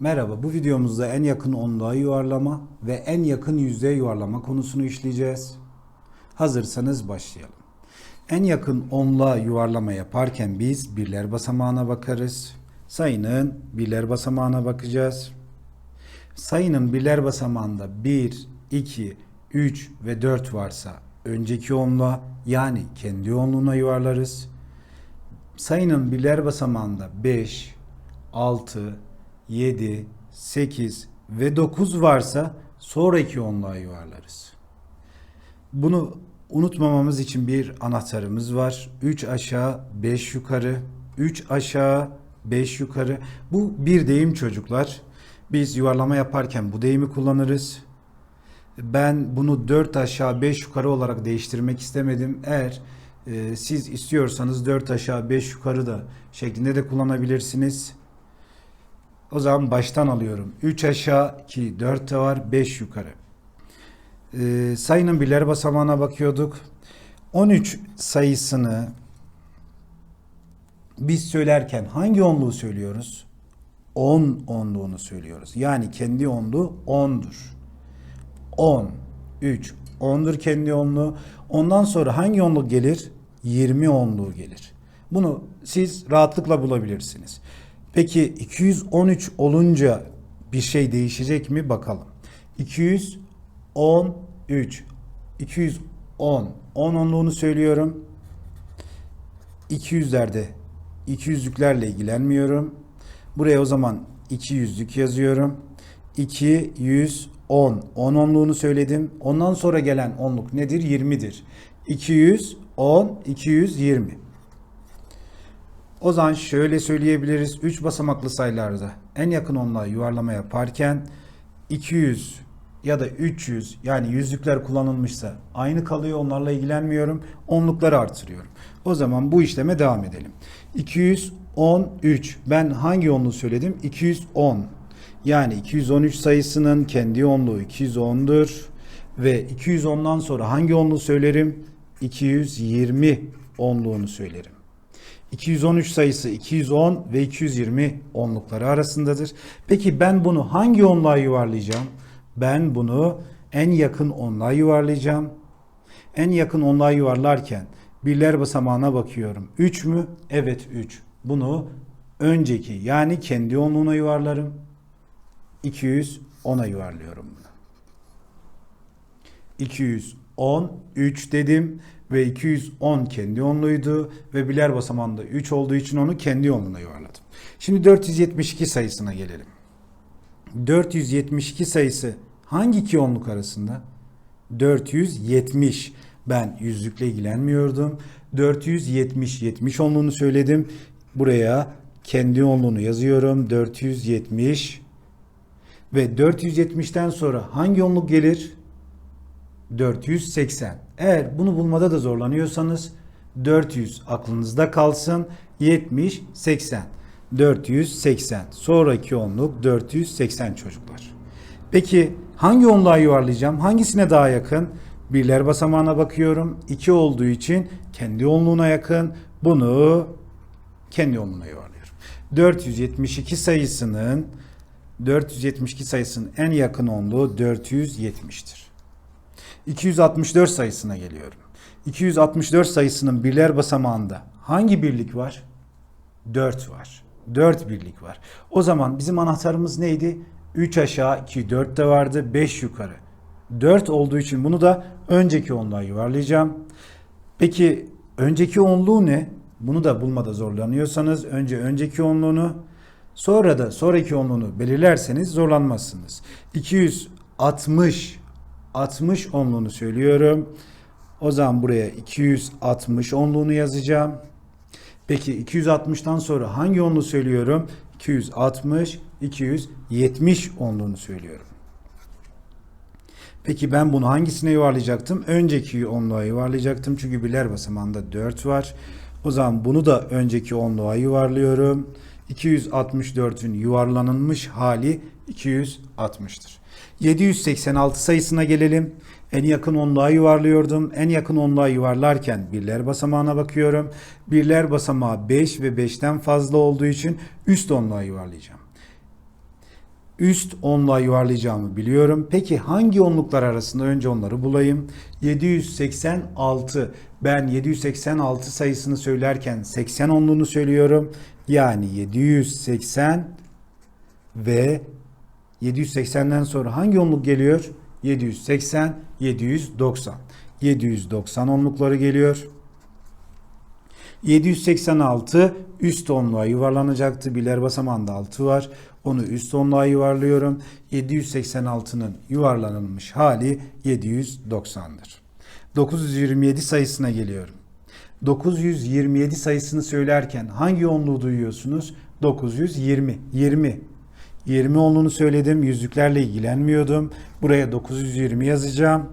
Merhaba, bu videomuzda en yakın onluğa yuvarlama ve en yakın yüzeye yuvarlama konusunu işleyeceğiz. Hazırsanız başlayalım. En yakın onluğa yuvarlama yaparken biz birler basamağına bakarız. Sayının birler basamağına bakacağız. Sayının birler basamağında 1, 2, 3 ve 4 varsa önceki onluğa yani kendi onluğuna yuvarlarız. Sayının birler basamağında 5, 6, 7, 8 ve 9 varsa sonraki onluğa yuvarlarız. Bunu unutmamamız için bir anahtarımız var. 3 aşağı 5 yukarı. 3 aşağı 5 yukarı. Bu bir deyim çocuklar. Biz yuvarlama yaparken bu deyimi kullanırız. Ben bunu 4 aşağı 5 yukarı olarak değiştirmek istemedim. Eğer e, siz istiyorsanız 4 aşağı 5 yukarı da şeklinde de kullanabilirsiniz. O zaman baştan alıyorum. 3 aşağı ki 4 de var 5 yukarı. Ee, sayının birler basamağına bakıyorduk. 13 sayısını biz söylerken hangi onluğu söylüyoruz? 10 onluğunu söylüyoruz. Yani kendi onluğu 10'dur. 10, 3, 10'dur kendi onluğu. Ondan sonra hangi onluk gelir? 20 onluğu gelir. Bunu siz rahatlıkla bulabilirsiniz. Peki 213 olunca bir şey değişecek mi bakalım. 213 210 10 onluğunu söylüyorum. 200'lerde 200'lüklerle ilgilenmiyorum. Buraya o zaman 200'lük yazıyorum. 210 10 onluğunu söyledim. Ondan sonra gelen onluk nedir? 20'dir. 210 220. O zaman şöyle söyleyebiliriz. 3 basamaklı sayılarda en yakın onluğa yuvarlama yaparken 200 ya da 300 yani yüzlükler kullanılmışsa aynı kalıyor onlarla ilgilenmiyorum. Onlukları artırıyorum. O zaman bu işleme devam edelim. 213 ben hangi onluğu söyledim? 210 yani 213 sayısının kendi onluğu 210'dur ve 210'dan sonra hangi onluğu söylerim? 220 onluğunu söylerim. 213 sayısı 210 ve 220 onlukları arasındadır. Peki ben bunu hangi onluğa yuvarlayacağım? Ben bunu en yakın onluğa yuvarlayacağım. En yakın onluğa yuvarlarken birler basamağına bakıyorum. 3 mü? Evet 3. Bunu önceki yani kendi onluğuna yuvarlarım. 210'a yuvarlıyorum bunu. 210 3 dedim ve 210 kendi onluydu ve biler basamağında 3 olduğu için onu kendi onluğuna yuvarladım. Şimdi 472 sayısına gelelim. 472 sayısı hangi iki onluk arasında? 470. Ben yüzlükle ilgilenmiyordum. 470 70 onluğunu söyledim. Buraya kendi onluğunu yazıyorum. 470 ve 470'ten sonra hangi onluk gelir? 480. Eğer bunu bulmada da zorlanıyorsanız 400 aklınızda kalsın. 70, 80. 480. Sonraki onluk 480 çocuklar. Peki hangi onluğa yuvarlayacağım? Hangisine daha yakın? Birler basamağına bakıyorum. 2 olduğu için kendi onluğuna yakın. Bunu kendi onluğuna yuvarlıyorum. 472 sayısının 472 sayısının en yakın onluğu 470'tir. 264 sayısına geliyorum. 264 sayısının birler basamağında hangi birlik var? 4 var. 4 birlik var. O zaman bizim anahtarımız neydi? 3 aşağı 2 4 de vardı 5 yukarı. 4 olduğu için bunu da önceki onluğa yuvarlayacağım. Peki önceki onluğu ne? Bunu da bulmada zorlanıyorsanız önce önceki onluğunu sonra da sonraki onluğunu belirlerseniz zorlanmazsınız. 260 60 onluğunu söylüyorum. O zaman buraya 260 onluğunu yazacağım. Peki 260'tan sonra hangi onluğu söylüyorum? 260, 270 onluğunu söylüyorum. Peki ben bunu hangisine yuvarlayacaktım? Önceki onluğa yuvarlayacaktım. Çünkü birler basamağında 4 var. O zaman bunu da önceki onluğa yuvarlıyorum. 264'ün yuvarlanılmış hali 260'tır. 786 sayısına gelelim. En yakın onluğa yuvarlıyordum. En yakın onluğa yuvarlarken birler basamağına bakıyorum. Birler basamağı 5 ve 5'ten fazla olduğu için üst onluğa yuvarlayacağım. üst onluğa yuvarlayacağımı biliyorum. Peki hangi onluklar arasında önce onları bulayım. 786. Ben 786 sayısını söylerken 80 onluğunu söylüyorum. Yani 780 ve 780'den sonra hangi onluk geliyor? 780, 790. 790 onlukları geliyor. 786 üst onluğa yuvarlanacaktı. Biler basamağında 6 var. Onu üst onluğa yuvarlıyorum. 786'nın yuvarlanılmış hali 790'dır. 927 sayısına geliyorum. 927 sayısını söylerken hangi onluğu duyuyorsunuz? 920. 20. 20 onluğunu söyledim. Yüzlüklerle ilgilenmiyordum. Buraya 920 yazacağım.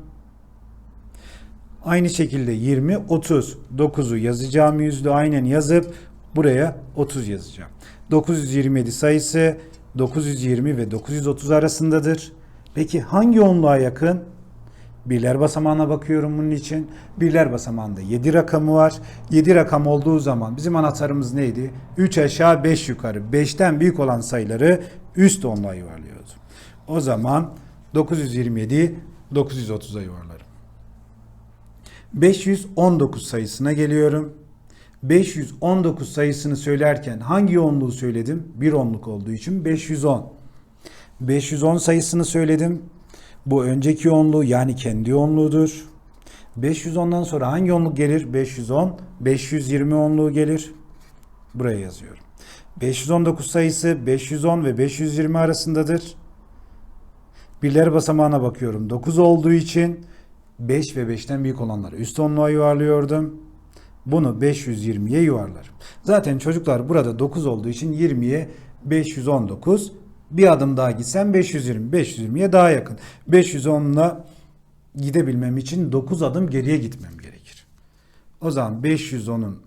Aynı şekilde 20, 30. 9'u yazacağım yüzlü aynen yazıp buraya 30 yazacağım. 927 sayısı 920 ve 930 arasındadır. Peki hangi onluğa yakın? Birler basamağına bakıyorum bunun için. Birler basamağında 7 rakamı var. 7 rakam olduğu zaman bizim anahtarımız neydi? 3 aşağı 5 yukarı. 5'ten büyük olan sayıları üst onluğa yuvarlıyordu. O zaman 927 930'a yuvarlarım. 519 sayısına geliyorum. 519 sayısını söylerken hangi onluğu söyledim? Bir onluk olduğu için 510. 510 sayısını söyledim. Bu önceki onluğu yani kendi onluğudur. 510'dan sonra hangi onluk gelir? 510, 520 onluğu gelir. Buraya yazıyorum. 519 sayısı 510 ve 520 arasındadır. Birler basamağına bakıyorum. 9 olduğu için 5 ve 5'ten büyük olanları üst onluğa yuvarlıyordum. Bunu 520'ye yuvarlarım. Zaten çocuklar burada 9 olduğu için 20'ye 519 bir adım daha gitsem 520. 520'ye daha yakın. 510'la gidebilmem için 9 adım geriye gitmem gerekir. O zaman 510'un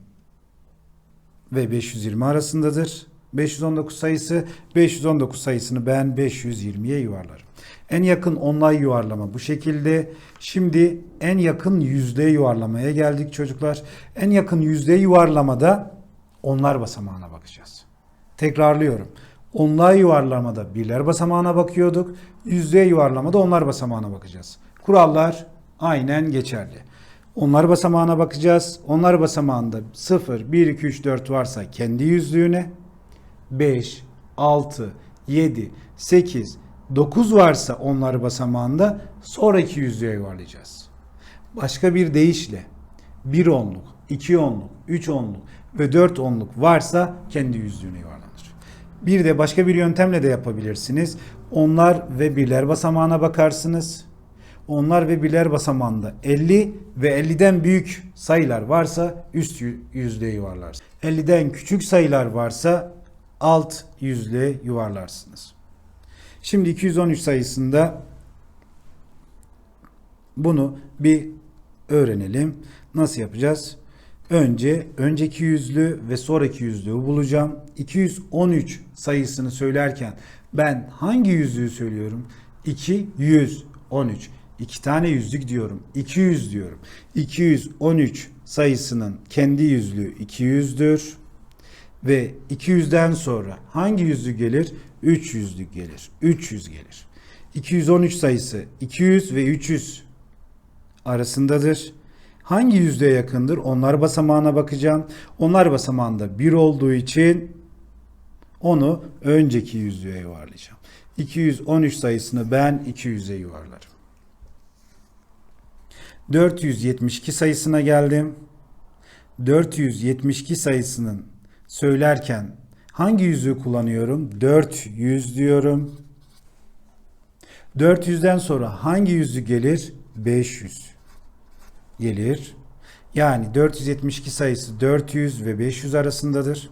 ve 520 arasındadır. 519 sayısı 519 sayısını ben 520'ye yuvarlarım. En yakın onlay yuvarlama bu şekilde. Şimdi en yakın yüzde yuvarlamaya geldik çocuklar. En yakın yüzde yuvarlamada onlar basamağına bakacağız. Tekrarlıyorum. Onlar yuvarlamada birler basamağına bakıyorduk. Yüzde yuvarlamada onlar basamağına bakacağız. Kurallar aynen geçerli. Onlar basamağına bakacağız. Onlar basamağında 0, 1, 2, 3, 4 varsa kendi yüzlüğüne 5, 6, 7, 8, 9 varsa onlar basamağında sonraki yüzlüğe yuvarlayacağız. Başka bir deyişle 1 onluk, 2 onluk, 3 onluk ve 4 onluk varsa kendi yüzlüğüne yuvarlanır. Bir de başka bir yöntemle de yapabilirsiniz. Onlar ve birler basamağına bakarsınız. Onlar ve birler basamağında 50 ve 50'den büyük sayılar varsa üst yüzlüğe yuvarlarsınız. 50'den küçük sayılar varsa alt yüzlüğe yuvarlarsınız. Şimdi 213 sayısında bunu bir öğrenelim. Nasıl yapacağız? Önce önceki yüzlü ve sonraki yüzlüğü bulacağım. 213 sayısını söylerken ben hangi yüzlüğü söylüyorum? 213. İki tane yüzlük diyorum. 200 diyorum. 213 sayısının kendi yüzlüğü 200'dür. Ve 200'den sonra hangi yüzlük gelir? 300'lük gelir. 300 gelir. 213 sayısı 200 ve 300 arasındadır. Hangi yüzdeye yakındır? Onlar basamağına bakacağım. Onlar basamağında 1 olduğu için onu önceki yüzlüğe yuvarlayacağım. 213 sayısını ben 200'e yuvarlarım. 472 sayısına geldim. 472 sayısının söylerken hangi yüzüğü kullanıyorum? 400 diyorum. 400'den sonra hangi yüzü gelir? 500 gelir. Yani 472 sayısı 400 ve 500 arasındadır.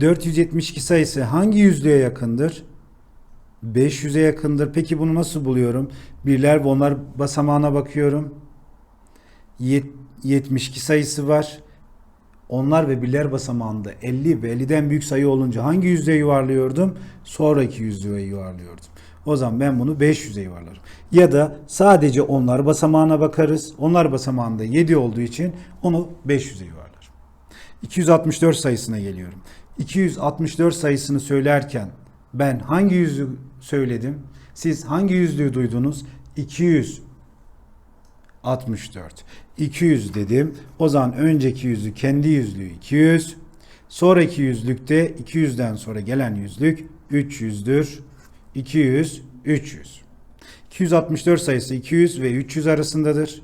472 sayısı hangi yüzlüğe yakındır? 500'e yakındır. Peki bunu nasıl buluyorum? Birler ve onlar basamağına bakıyorum. 72 sayısı var. Onlar ve birler basamağında 50 ve 50'den büyük sayı olunca hangi yüzlüğe yuvarlıyordum? Sonraki yüzlüğe yuvarlıyordum. O zaman ben bunu 500'e yuvarlarım. Ya da sadece onlar basamağına bakarız. Onlar basamağında 7 olduğu için onu 500'e yuvarlarım. 264 sayısına geliyorum. 264 sayısını söylerken Ben hangi yüzlü söyledim? Siz hangi yüzlüğü duydunuz? 264. 200 dedim. O zaman önceki yüzlü kendi yüzlüğü 200. Sonraki yüzlükte 200'den sonra gelen yüzlük 300'dür. 200, 300. 264 sayısı 200 ve 300 arasındadır.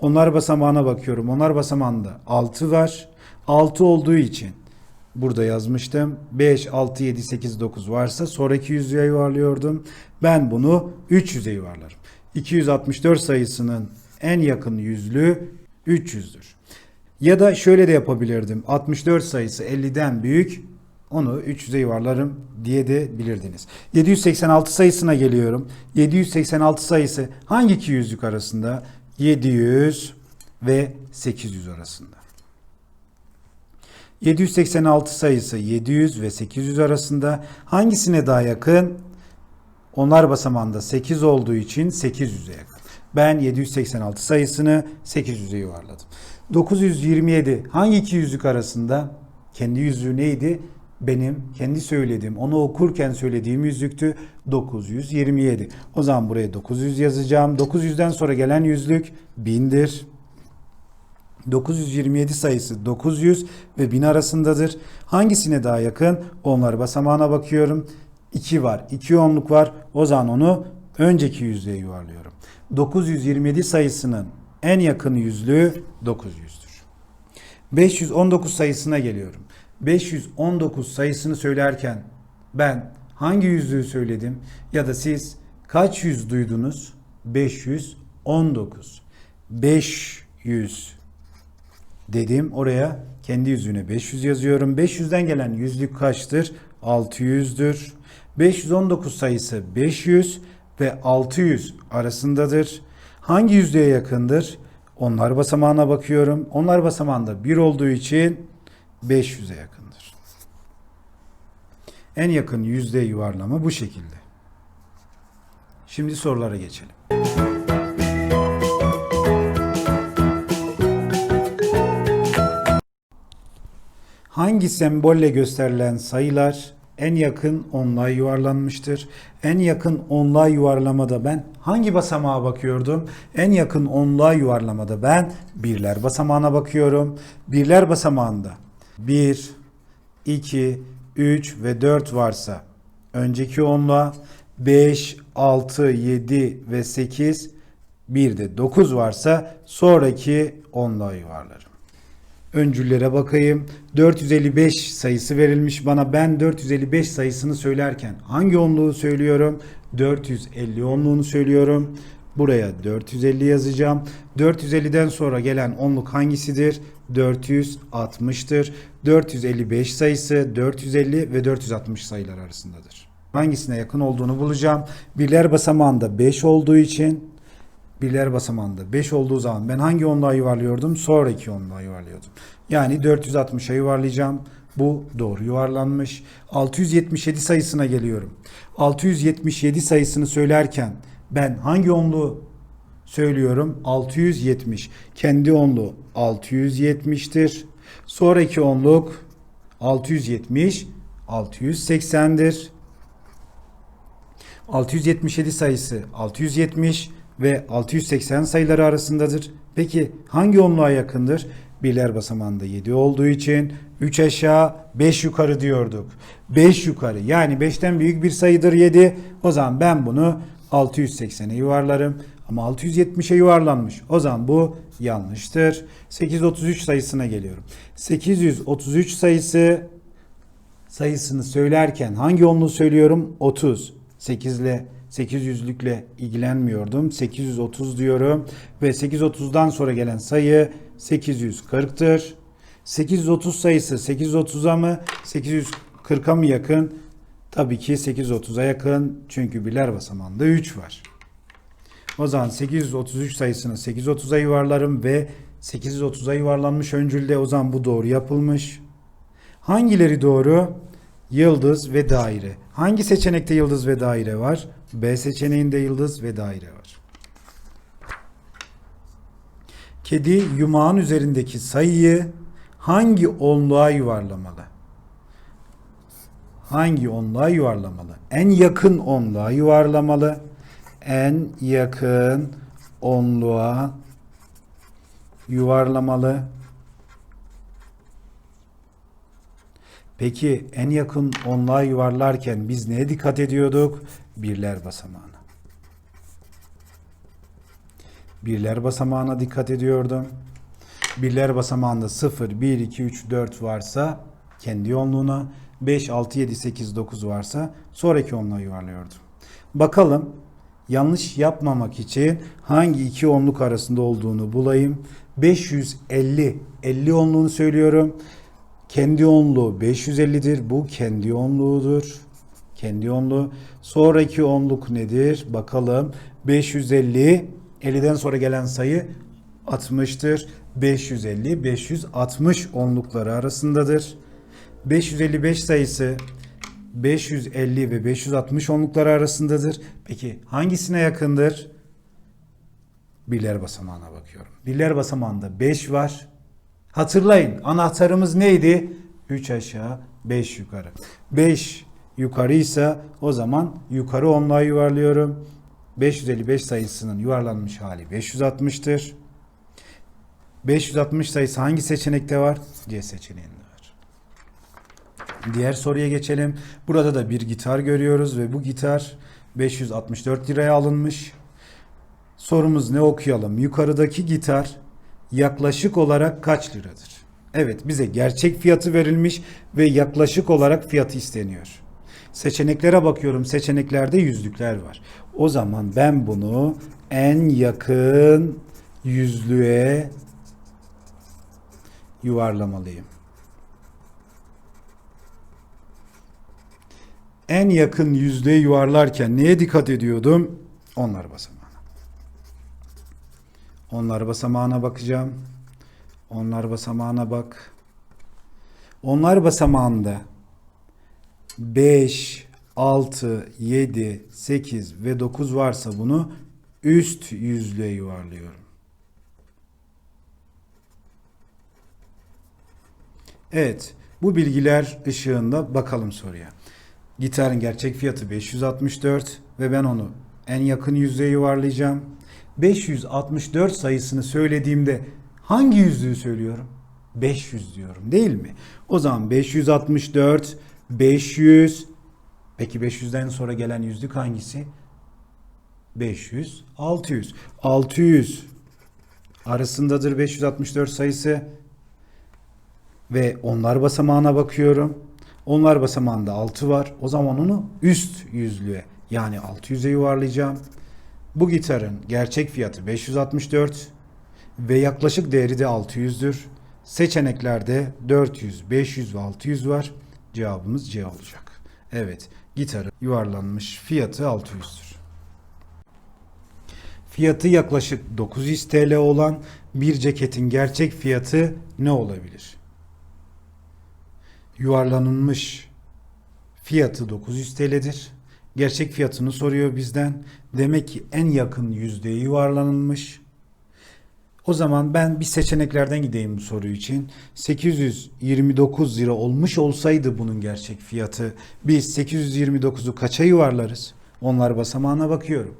Onlar basamağına bakıyorum. Onlar basamağında 6 var. 6 olduğu için burada yazmıştım. 5, 6, 7, 8, 9 varsa sonraki yüzlüğe yuvarlıyordum. Ben bunu 300'e yuvarlarım. 264 sayısının en yakın yüzlüğü 300'dür. Ya da şöyle de yapabilirdim. 64 sayısı 50'den büyük. Onu 300'e yuvarlarım diye de bilirdiniz. 786 sayısına geliyorum. 786 sayısı hangi iki yüzlük arasında? 700 ve 800 arasında. 786 sayısı 700 ve 800 arasında hangisine daha yakın? Onlar basamağında 8 olduğu için 800'e yakın. Ben 786 sayısını 800'e yuvarladım. 927 hangi iki yüzlük arasında? Kendi yüzlüğü neydi? Benim kendi söylediğim, onu okurken söylediğim yüzlüktü 927. O zaman buraya 900 yazacağım. 900'den sonra gelen yüzlük 1000'dir. 927 sayısı 900 ve 1000 arasındadır. Hangisine daha yakın? Onlar basamağına bakıyorum. 2 var. 2 onluk var. O zaman onu önceki yüzlüğe yuvarlıyorum. 927 sayısının en yakın yüzlüğü 900'dür. 519 sayısına geliyorum. 519 sayısını söylerken ben hangi yüzlüğü söyledim ya da siz kaç yüz duydunuz? 519. 500 dedim oraya kendi yüzüne 500 yazıyorum. 500'den gelen yüzlük kaçtır? 600'dür. 519 sayısı 500 ve 600 arasındadır. Hangi yüzlüğe yakındır? Onlar basamağına bakıyorum. Onlar basamağında 1 olduğu için 500'e yakındır. En yakın yüzde yuvarlama bu şekilde. Şimdi sorulara geçelim. Hangi sembolle gösterilen sayılar en yakın onluğa yuvarlanmıştır? En yakın onluğa yuvarlamada ben hangi basamağa bakıyordum? En yakın onluğa yuvarlamada ben birler basamağına bakıyorum. Birler basamağında 1, 2, 3 ve 4 varsa önceki onluğa 5, 6, 7 ve 8 bir de 9 varsa sonraki onluğa yuvarlarım. Öncüllere bakayım. 455 sayısı verilmiş bana. Ben 455 sayısını söylerken hangi onluğu söylüyorum? 450 onluğunu söylüyorum. Buraya 450 yazacağım. 450'den sonra gelen onluk hangisidir? 460'tır. 455 sayısı 450 ve 460 sayılar arasındadır. Hangisine yakın olduğunu bulacağım. Birler basamağında 5 olduğu için birler basamağında 5 olduğu zaman ben hangi onluğa yuvarlıyordum? Sonraki onluğa yuvarlıyordum. Yani 460'a yuvarlayacağım. Bu doğru yuvarlanmış. 677 sayısına geliyorum. 677 sayısını söylerken ben hangi onluğu söylüyorum? 670. Kendi onluğu 670'tir. Sonraki onluk 670 680'dir. 677 sayısı 670 ve 680 sayıları arasındadır. Peki hangi onluğa yakındır? Birler basamağında 7 olduğu için 3 aşağı 5 yukarı diyorduk. 5 yukarı yani 5'ten büyük bir sayıdır 7. O zaman ben bunu 680'e yuvarlarım. Ama 670'e yuvarlanmış. O zaman bu yanlıştır. 833 sayısına geliyorum. 833 sayısı sayısını söylerken hangi onluğu söylüyorum? 30. 8 ile 800'lükle ilgilenmiyordum. 830 diyorum ve 830'dan sonra gelen sayı 840'tır. 830 sayısı 830'a mı 840'a mı yakın? Tabii ki 830'a yakın çünkü birler basamağında 3 var. O zaman 833 sayısını 830'a yuvarlarım ve 830'a yuvarlanmış öncülde o zaman bu doğru yapılmış. Hangileri doğru? Yıldız ve daire. Hangi seçenekte yıldız ve daire var? B seçeneğinde yıldız ve daire var. Kedi yumağın üzerindeki sayıyı hangi onluğa yuvarlamalı? hangi onluğa yuvarlamalı? En yakın onluğa yuvarlamalı. En yakın onluğa yuvarlamalı. Peki en yakın onluğa yuvarlarken biz neye dikkat ediyorduk? Birler basamağına. Birler basamağına dikkat ediyordum. Birler basamağında 0, 1, 2, 3, 4 varsa kendi yoğunluğuna 5, 6, 7, 8, 9 varsa sonraki onluğa yuvarlıyordum. Bakalım yanlış yapmamak için hangi iki onluk arasında olduğunu bulayım. 550, 50 onluğunu söylüyorum. Kendi onluğu 550'dir. Bu kendi onluğudur. Kendi onluğu. Sonraki onluk nedir? Bakalım. 550 50'den sonra gelen sayı 60'tır. 550 560 onlukları arasındadır. 555 sayısı 550 ve 560 onlukları arasındadır. Peki hangisine yakındır? Birler basamağına bakıyorum. Birler basamağında 5 var. Hatırlayın anahtarımız neydi? 3 aşağı 5 yukarı. 5 yukarıysa o zaman yukarı onluğa yuvarlıyorum. 555 sayısının yuvarlanmış hali 560'tır. 560 sayısı hangi seçenekte var? C seçeneğinde. Diğer soruya geçelim. Burada da bir gitar görüyoruz ve bu gitar 564 liraya alınmış. Sorumuz ne okuyalım? Yukarıdaki gitar yaklaşık olarak kaç liradır? Evet bize gerçek fiyatı verilmiş ve yaklaşık olarak fiyatı isteniyor. Seçeneklere bakıyorum. Seçeneklerde yüzlükler var. O zaman ben bunu en yakın yüzlüğe yuvarlamalıyım. En yakın yüzlüğe yuvarlarken neye dikkat ediyordum? Onlar basamağına. Onlar basamağına bakacağım. Onlar basamağına bak. Onlar basamağında 5, 6, 7, 8 ve 9 varsa bunu üst yüzlüğe yuvarlıyorum. Evet, bu bilgiler ışığında bakalım soruya. Gitarın gerçek fiyatı 564 ve ben onu en yakın yüzlüğe yuvarlayacağım. 564 sayısını söylediğimde hangi yüzlüğü söylüyorum? 500 diyorum değil mi? O zaman 564, 500. Peki 500'den sonra gelen yüzlük hangisi? 500, 600. 600 arasındadır 564 sayısı. Ve onlar basamağına bakıyorum. Onlar basamağında 6 var. O zaman onu üst yüzlüğe yani 600'e yuvarlayacağım. Bu gitarın gerçek fiyatı 564 ve yaklaşık değeri de 600'dür. Seçeneklerde 400, 500 ve 600 var. Cevabımız C olacak. Evet, gitarın yuvarlanmış fiyatı 600'dür. Fiyatı yaklaşık 900 TL olan bir ceketin gerçek fiyatı ne olabilir? Yuvarlanılmış fiyatı 900 TL'dir. Gerçek fiyatını soruyor bizden. Demek ki en yakın yüzdeye yuvarlanılmış. O zaman ben bir seçeneklerden gideyim bu soru için. 829 lira olmuş olsaydı bunun gerçek fiyatı biz 829'u kaça yuvarlarız? Onlar basamağına bakıyorum.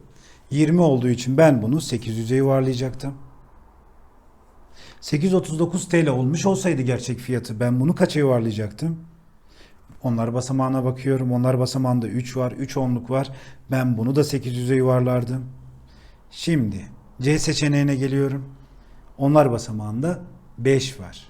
20 olduğu için ben bunu 800'e yuvarlayacaktım. 839 TL olmuş olsaydı gerçek fiyatı ben bunu kaça yuvarlayacaktım? Onlar basamağına bakıyorum. Onlar basamağında 3 var. 3 onluk var. Ben bunu da 800'e yuvarlardım. Şimdi C seçeneğine geliyorum. Onlar basamağında 5 var.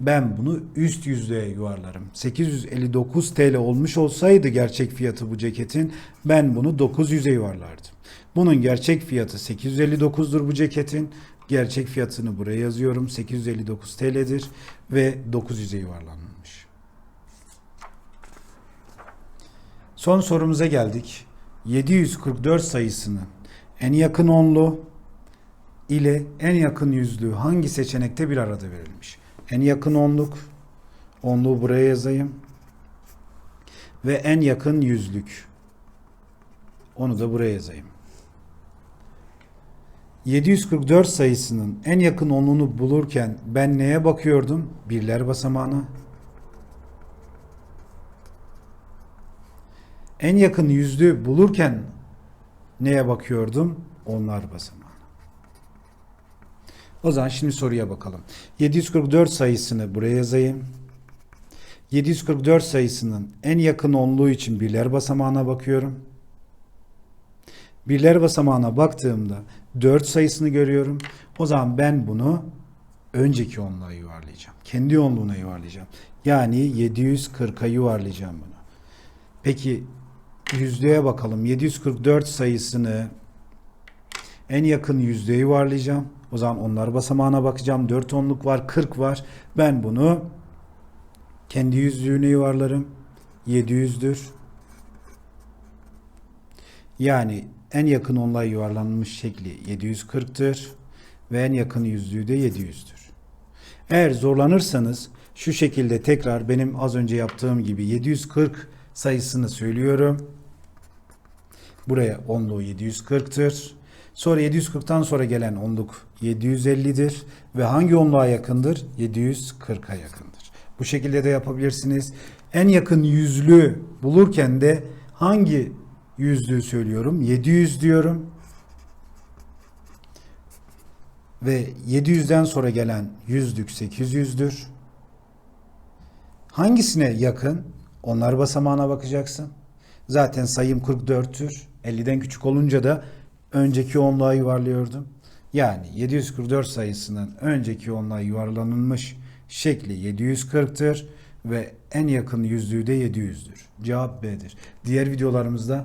Ben bunu üst yüzlüğe yuvarlarım. 859 TL olmuş olsaydı gerçek fiyatı bu ceketin ben bunu 900'e yuvarlardım. Bunun gerçek fiyatı 859'dur bu ceketin. Gerçek fiyatını buraya yazıyorum. 859 TL'dir ve 900'e yuvarlanmış. Son sorumuza geldik. 744 sayısının en yakın onlu ile en yakın yüzlüğü hangi seçenekte bir arada verilmiş? En yakın onluk, onluğu buraya yazayım. Ve en yakın yüzlük. Onu da buraya yazayım. 744 sayısının en yakın onluğunu bulurken ben neye bakıyordum? Birler basamağına. En yakın yüzlü bulurken neye bakıyordum? Onlar basamağına. O zaman şimdi soruya bakalım. 744 sayısını buraya yazayım. 744 sayısının en yakın onluğu için birler basamağına bakıyorum. Birler basamağına baktığımda 4 sayısını görüyorum. O zaman ben bunu önceki onluğa yuvarlayacağım. Kendi onluğuna yuvarlayacağım. Yani 740'a yuvarlayacağım bunu. Peki yüzlüğe bakalım. 744 sayısını en yakın yüzlüğe yuvarlayacağım. O zaman onlar basamağına bakacağım. 4 onluk var, 40 var. Ben bunu kendi yüzlüğüne yuvarlarım. 700'dür. Yani en yakın onluğa yuvarlanmış şekli 740'tır ve en yakın yüzlüğü de 700'dür. Eğer zorlanırsanız şu şekilde tekrar benim az önce yaptığım gibi 740 sayısını söylüyorum. Buraya onluğu 740'tır. Sonra 740'tan sonra gelen onluk 750'dir ve hangi onluğa yakındır? 740'a yakındır. Bu şekilde de yapabilirsiniz. En yakın yüzlü bulurken de hangi yüzlüğü söylüyorum? 700 diyorum. Ve 700'den sonra gelen yüzlük 800'dür. Hangisine yakın? Onlar basamağına bakacaksın. Zaten sayım 44'tür. 50'den küçük olunca da önceki onluğa yuvarlıyordum. Yani 744 sayısının önceki onluğa yuvarlanılmış şekli 740'tır ve en yakın yüzlüğü de 700'dür. Cevap B'dir. Diğer videolarımızda